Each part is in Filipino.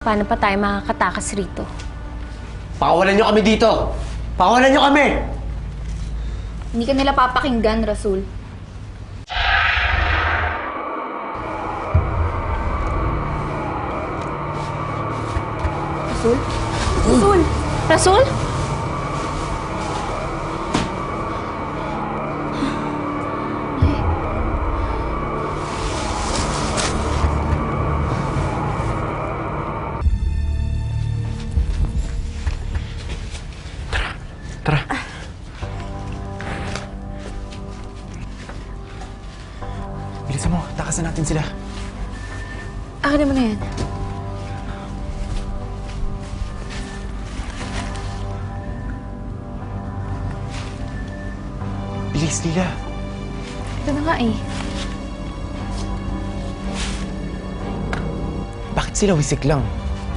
Paano pa tayo makakatakas rito? Pakawalan nyo kami dito! Pakawalan nyo kami! Hindi ka nila papakinggan, Rasul. Rasul? Rasul! Rasul? Tara. Bilisan mo, takasan natin sila. Akin mo na yan. Bilis, Lila. Ito na nga eh. Bakit sila wisik lang?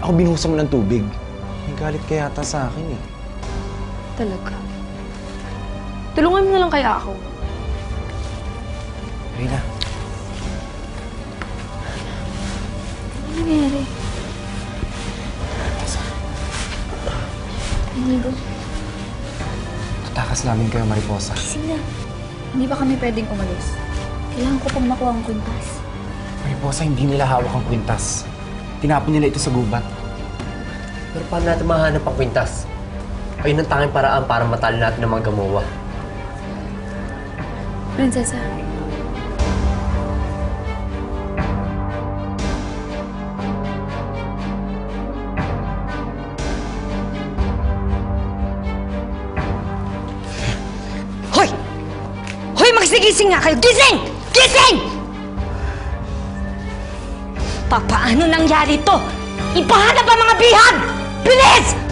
Ako binuhusan mo ng tubig. May galit ka yata sa akin eh. Talaga. Tulungan mo na lang kaya ako. Lila, Ano nangyari? Inigo, tatakas namin kayo, Mariposa. sina. Hindi ba kami pwedeng umalis? Kailangan ko pang makuha ang kwintas. Mariposa, hindi nila hawak ang kwintas. Tinapon nila ito sa gubat. Pero paano natin mahanap ang kwintas? Ayun ang tanging paraan para matalo natin ng mga gamuwa. Prinsesa, Hoy! Hoy, magsigising nga kayo! Gising! Gising! Papaano nangyari to? Ipahanap ang mga bihag! Bilis!